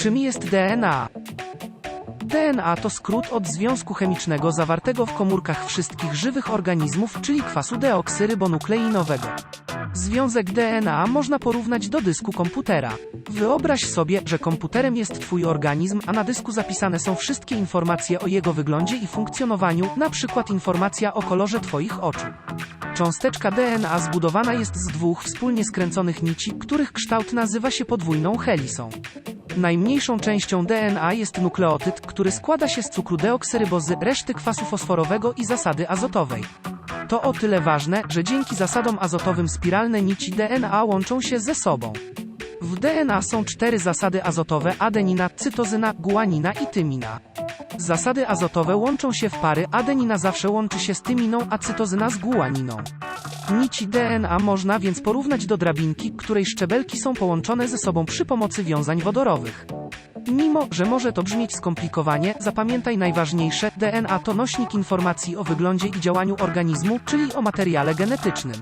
Czym jest DNA? DNA to skrót od związku chemicznego zawartego w komórkach wszystkich żywych organizmów, czyli kwasu deoksyrybonukleinowego. Związek DNA można porównać do dysku komputera. Wyobraź sobie, że komputerem jest Twój organizm, a na dysku zapisane są wszystkie informacje o jego wyglądzie i funkcjonowaniu, przykład informacja o kolorze Twoich oczu. Cząsteczka DNA zbudowana jest z dwóch wspólnie skręconych nici, których kształt nazywa się podwójną helisą. Najmniejszą częścią DNA jest nukleotyd, który składa się z cukru deoksyrybozy, reszty kwasu fosforowego i zasady azotowej. To o tyle ważne, że dzięki zasadom azotowym spiralne nici DNA łączą się ze sobą. W DNA są cztery zasady azotowe adenina, cytozyna, guanina i tymina. Zasady azotowe łączą się w pary, adenina zawsze łączy się z tyminą, a cytozyna z guaniną. Nici DNA można więc porównać do drabinki, której szczebelki są połączone ze sobą przy pomocy wiązań wodorowych. Mimo, że może to brzmieć skomplikowanie, zapamiętaj najważniejsze: DNA to nośnik informacji o wyglądzie i działaniu organizmu, czyli o materiale genetycznym.